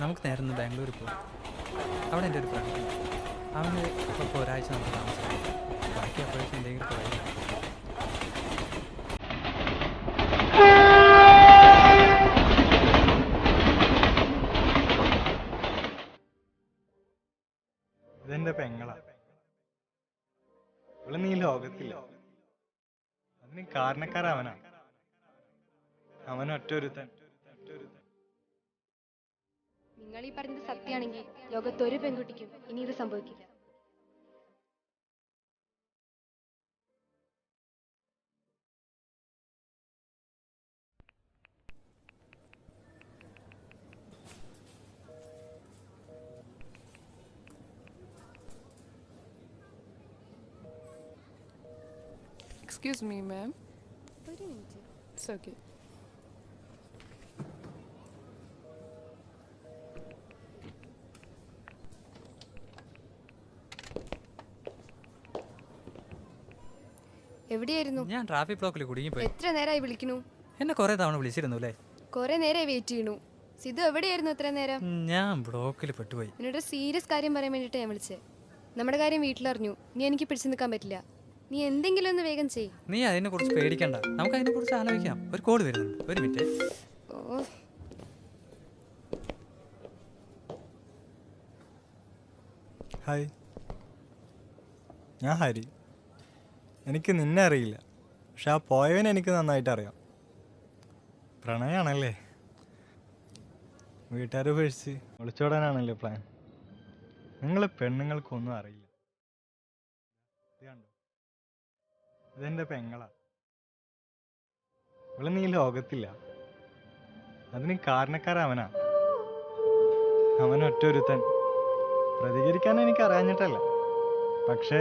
നമുക്ക് നേരെ നിന്ന് ബാംഗ്ലൂർ പോകും അവിടെ എന്റെ ഒരു ഫ്രണ്ട് അവന് ഇപ്പോൾ ഒരാഴ്ച നമുക്ക് താമസിക്കാം. ബാക്കി അപ്പോഴേക്കും എന്തെങ്കിലും പോയി ഇതെന്റെ പെങ്ങളാ. നീ ലോകത്തില്ല. അതിന് കാരണക്കാരവനാ. അവൻ ഒറ്റൊരുത്തൻ നിങ്ങൾ ഈ പറഞ്ഞത് സത്യമാണെങ്കിൽ ലോകത്ത് ഒരു പെൺകുട്ടിക്കും ഇനി ഇത് സംഭവിക്കില്ല Excuse me, ma'am. It's okay. എവിടെയായിരുന്നു? ഞാൻ ട്രാഫിക് ബ്ലോക്കിൽ കുടുങ്ങിപ്പോയി. എത്ര നേരമായി വിളിക്കണു എന്നെ കുറെ തവണ വിളിച്ചിരുന്നു അല്ലേ? കുറെ നേരമായി വെയിറ്റ് ചെയ്യണു സിധു എവിടെയായിരുന്നു എത്ര നേരം? ഞാൻ ബ്ലോക്കിൽ പെട്ടുപോയി. എന്നോട് സീരിയസ് കാര്യം പറയാൻ വേണ്ടിയിട്ട് ഞാൻ വിളിച്ചേ. നമ്മുടെ കാര്യം വീട്ടിലറിഞ്ഞു. നീ എനിക്ക് പിടിച്ചു നിൽക്കാൻ പറ്റില്ല. നീ എന്തെങ്കിലും ഒന്ന് വേഗം ചെയ് നീ അതിനെ കുറിച്ച് പേടിക്കണ്ട. നമുക്ക് അതിനെ കുറിച്ച് ആലോചിക്കാം. ഒരു കോൾ വരുന്നുണ്ട്. ഒരു മിനിറ്റ് ഓ. ഹായ് ഞാൻ ഹരി. എനിക്ക് നിന്നെ അറിയില്ല. പക്ഷെ ആ പോയവൻ എനിക്ക് നന്നായിട്ട് അറിയാം. പ്രണയമാണല്ലേ വീട്ടുകാർ ഉപേക്ഷിച്ച് ഒളിച്ചോടാനാണല്ലേ പ്ലാൻ നിങ്ങൾ പെണ്ണുങ്ങൾക്കൊന്നും അറിയില്ല. കണ്ടോ ഇതെന്റെ പെങ്ങളാ. ഇവിടെ നീ ലോകത്തില്ല. അതിന് കാരണക്കാരവനാ അവൻ ഒറ്റൊരുത്തൻ പ്രതികരിക്കാൻ എനിക്ക് അറിയാഞ്ഞിട്ടല്ല പക്ഷേ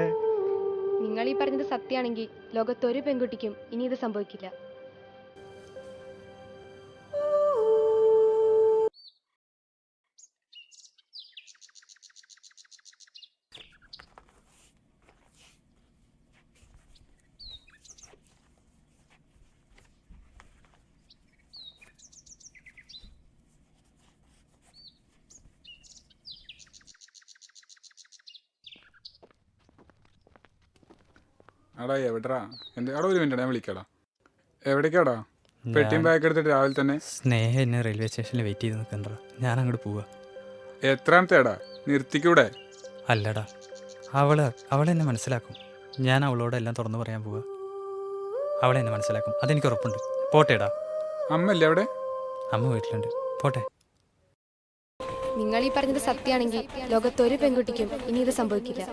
നിങ്ങൾ ഈ പറഞ്ഞത് സത്യമാണെങ്കിൽ ലോകത്തൊരു പെൺകുട്ടിക്കും ഇനി ഇത് സംഭവിക്കില്ല. എടാ എവിടെടാ? എന്ത്? അവിടെ ഒരു മിനിറ്റ് ഞാൻ വിളിക്കടാ. എവിടേക്കാടാ? പെട്ടിയും ബാഗ് എടുത്തിട്ട് രാവിലെ തന്നെ. സ്നേഹ എന്നെ റെയിൽവേ സ്റ്റേഷനിൽ വെയിറ്റ് ചെയ്ത് നിൽക്കണ്ട ഞാൻ അങ്ങോട്ട് പോവാ. എത്രാമത്തേടാ നിർത്തിക്കൂടെ? അല്ലടാ. അവൾ അവളെന്നെ മനസ്സിലാക്കും. ഞാൻ അവളോട് എല്ലാം തുറന്നു പറയാൻ പോവാ. അവളെന്നെ മനസ്സിലാക്കും. അതെനിക്ക് ഉറപ്പുണ്ട്. പോട്ടേടാ. അമ്മല്ലേ അവിടെ? അമ്മ വീട്ടിലുണ്ട്. പോട്ടെ. നിങ്ങൾ ഈ പറഞ്ഞത് സത്യമാണെങ്കിൽ ലോകത്തൊരു പെൺകുട്ടിക്കും ഇനി ഇത് സംഭവിക്കില്ല.